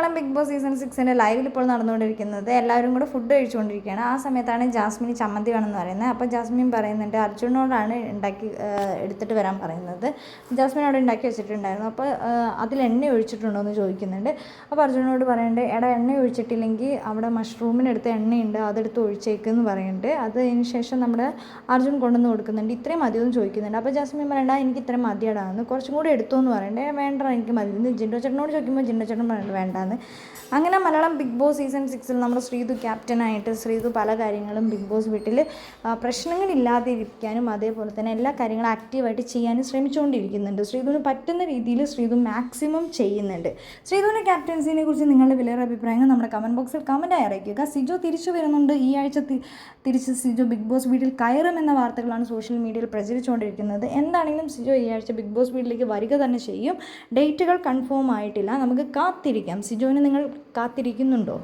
Malayalam big Boss season സിക്സിന്റെ ലൈവിൽ ഇപ്പോൾ നടന്നുകൊണ്ടിരിക്കുന്നത് എല്ലാവരും കൂടെ ഫുഡ് കഴിച്ചുകൊണ്ടിരിക്കുകയാണ്. ആ സമയത്താണ് ജാസ്മിന് ചമ്മന്തി വേണമെന്ന് പറയുന്നത്. അപ്പോൾ ജാസ്മിൻ പറയുന്നുണ്ട് അർജുനോടാണ് ഉണ്ടാക്കി എടുത്തിട്ട് വരാൻ പറയുന്നത്. ജാസ്മിൻ അവിടെ ഉണ്ടാക്കി വെച്ചിട്ടുണ്ടായിരുന്നു. അപ്പോൾ അതിൽ എണ്ണ ഒഴിച്ചിട്ടുണ്ടോ എന്ന് ചോദിക്കുന്നുണ്ട്. അപ്പോൾ അർജുനോട് പറയുന്നുണ്ട് എടാ എണ്ണ ഒഴിച്ചിട്ടില്ലെങ്കിൽ അവിടെ മഷ്റൂമിനെടുത്ത് എണ്ണയുണ്ട് അതെടുത്ത് ഒഴിച്ചേക്കെന്ന് പറയുന്നുണ്ട്. അതിന് ശേഷം നമ്മുടെ അർജുൻ കൊണ്ടുവന്ന് കൊടുക്കുന്നുണ്ട്. ഇത്രയും മതിയെന്ന് ചോദിക്കുന്നുണ്ട്. അപ്പോൾ ജാസ്മിൻ പറയണ്ട എനിക്ക് ഇത്രയും മതിയടാന്ന് കുറച്ചും കൂടി എടുത്തു എന്ന് പറയണ്ടേ വേണ്ട എനിക്ക് മതി. ജിൻഡോ ചേട്ടനോട് ചോദിക്കുമ്പോൾ ജിൻഡോ ചേട്ടൻ പറയുന്നത് അങ്ങനെ മലയാളം ബിഗ് ബോസ് സീസൺ സിക്സിൽ നമ്മുടെ ശ്രീതു ക്യാപ്റ്റനായിട്ട് ശ്രീതു പല കാര്യങ്ങളും ബിഗ് ബോസ് വീട്ടിൽ പ്രശ്നങ്ങളില്ലാതിരിക്കാനും അതേപോലെ തന്നെ എല്ലാ കാര്യങ്ങളും ആക്റ്റീവായിട്ട് ചെയ്യാനും ശ്രമിച്ചുകൊണ്ടിരിക്കുന്നുണ്ട്. ശ്രീതുവിന് പറ്റുന്ന രീതിയിൽ ശ്രീതു മാക്സിമം ചെയ്യുന്നുണ്ട്. ശ്രീതുവിന്റെ ക്യാപ്റ്റൻസിനെ കുറിച്ച് നിങ്ങളുടെ വിലയേറെ അഭിപ്രായങ്ങൾ നമ്മുടെ കമന്റ് ബോക്സിൽ കമന്റായി അറിയിക്കുക. സിജോ തിരിച്ചു വരുന്നുണ്ട്. ഈ ആഴ്ച തിരിച്ച് സിജോ ബിഗ് ബോസ് വീട്ടിൽ കയറുമെന്ന വാർത്തകളാണ് സോഷ്യൽ മീഡിയയിൽ പ്രചരിച്ചുകൊണ്ടിരിക്കുന്നത്. എന്താണെങ്കിലും സിജോ ഈ ആഴ്ച ബിഗ് ബോസ് വീട്ടിലേക്ക് വരിക തന്നെ ചെയ്യും. ഡേറ്റുകൾ കൺഫേം ആയിട്ടില്ല. നമുക്ക് കാത്തിരിക്കാം. സിജോന് നിങ്ങൾ കാത്തിരിക്കുന്നുണ്ടോ?